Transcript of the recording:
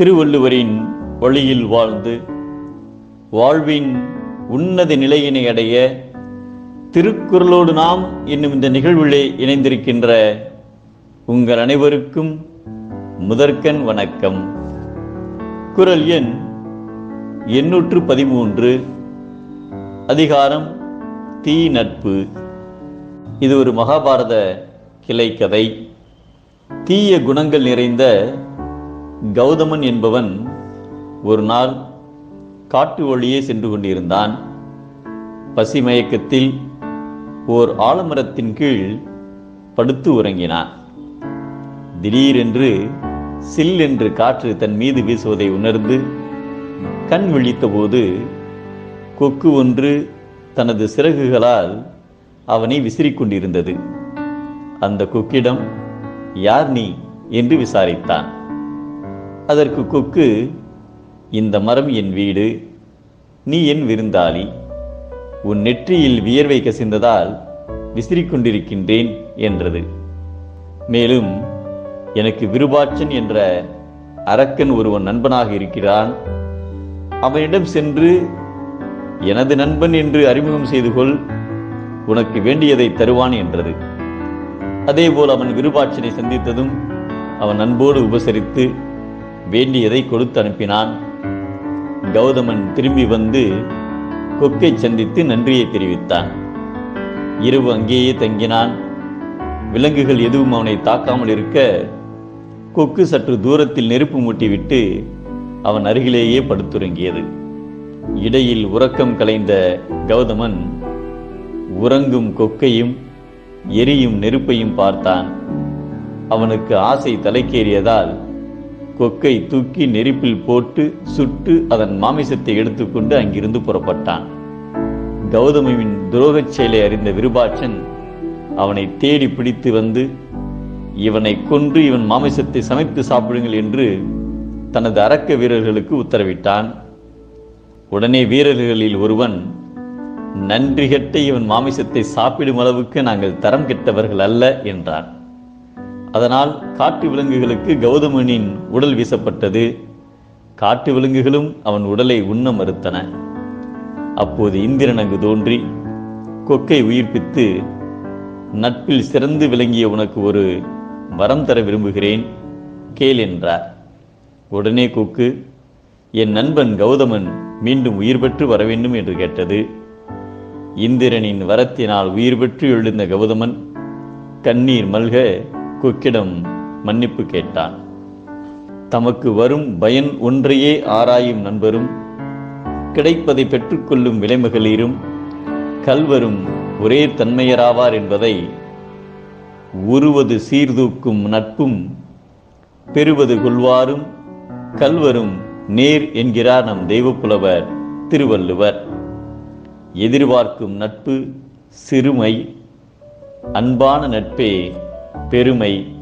திருவள்ளுவரின் வழியில் வாழ்ந்து வாழ்வின் உன்னத நிலையினை அடைய திருக்குறளோடு நாம் என்னும் இந்த நிகழ்விலே இணைந்திருக்கின்ற உங்கள் அனைவருக்கும் முதற்கண் வணக்கம். குரல் எண் எண்ணூற்று பதிமூன்று அதிகாரம் தீ நட்பு. இது ஒரு மகாபாரத கிளை கதை தீய குணங்கள் நிறைந்த கௌதமன் என்பவன் ஒரு நாள் காட்டு வழியே சென்று கொண்டிருந்தான். பசிமயக்கத்தில் ஓர் ஆலமரத்தின் கீழ் படுத்து உறங்கினான். திடீரென்று சில் என்று காற்று தன் மீது வீசுவதை உணர்ந்து கண் விழித்தபோது கொக்கு ஒன்று தனது சிறகுகளால் அவனை விசிறிக் கொண்டிருந்தது. அந்த கொக்கிடம் யார் நீ? என்று விசாரித்தான். அதற்கு கொக்கு இந்த மரம் என் வீடு நீ என் விருந்தாளி. உன் நெற்றியில் வியர்வை கசிந்ததால் விசிறிக் கொண்டிருக்கின்றேன் என்றது. மேலும் எனக்கு விருபாட்சன் என்ற அரக்கன் ஒருவன் நண்பனாக இருக்கிறான். அவனிடம் சென்று எனது நண்பன் என்று அறிமுகம் செய்து கொள். உனக்கு வேண்டியதை தருவான் என்றது. அதேபோல் அவன் விருபாட்சனை சந்தித்ததும் அவன் அன்போடு உபசரித்து வேண்டியதை கொடுத்து அனுப்பினான். கௌதமன் திரும்பி வந்து கொக்கை சந்தித்து நன்றியை தெரிவித்தான். இரவு அங்கேயே தங்கினான். விலங்குகள் எதுவும் அவனை தாக்காமல் இருக்க கொக்கு சற்று தூரத்தில் நெருப்பு மூட்டிவிட்டு அவன் அருகிலேயே படுத்துறங்கியது. இடையில் உறக்கம் கலைந்த கௌதமன் உறங்கும் கொக்கையும் எரியும் நெருப்பையும் பார்த்தான். அவனுக்கு ஆசை தலைக்கேறியதால் கொக்கை தூக்கி நெருப்பில் போட்டு சுட்டு அதன் மாமிசத்தை எடுத்துக்கொண்டு அங்கிருந்து புறப்பட்டான். கௌதமியின் துரோகச் செயலை அறிந்த விருபாட்சன் அவனை தேடி பிடித்து வந்து இவனை கொன்று இவன் மாமிசத்தை சமைத்து சாப்பிடுங்கள் என்று தனது அரக்க வீரர்களுக்கு உத்தரவிட்டான். உடனே வீரர்களில் ஒருவன் நன்றி கெட்ட இவன் மாமிசத்தை சாப்பிடும் அளவுக்கு நாங்கள் தரம் கெட்டவர்கள் அல்ல என்றான். அதனால் காட்டு விலங்குகளுக்கு கௌதமனின் உடல் வீசப்பட்டது. காட்டு விலங்குகளும் அவன் உடலை உண்ண மறுத்தன. அப்போது இந்திரன் அங்கு தோன்றி கொக்கை உயிர்ப்பித்து நட்பில் சிறந்து விளங்கிய உனக்கு ஒரு வரம் தர விரும்புகிறேன் கேள் என்றார். உடனே கொக்கு என் நண்பன் கௌதமன் மீண்டும் உயிர் பெற்று வர வேண்டும் என்று கேட்டது. இந்திரனின் வரத்தினால் உயிர் பெற்று எழுந்த கௌதமன் கண்ணீர் மல்க கொக்கிடம் மன்னிப்பு கேட்டான். தமக்கு வரும் பயன் ஒன்றையே ஆராயும் நண்பரும் கிடைப்பதை பெற்றுக்கொள்ளும் விலைமகளிரும் கல்வரும் ஒரே தன்மையராவார் என்பதை உருவது சீர்தூக்கும் நட்பும் பெறுவது கொள்வாரும் கல்வரும் நேர் என்கிறார் நம் தெய்வப்புலவர் திருவள்ளுவர். எதிர்பார்க்கும் நட்பு சிறுமை அன்பான நட்பே பெருமை.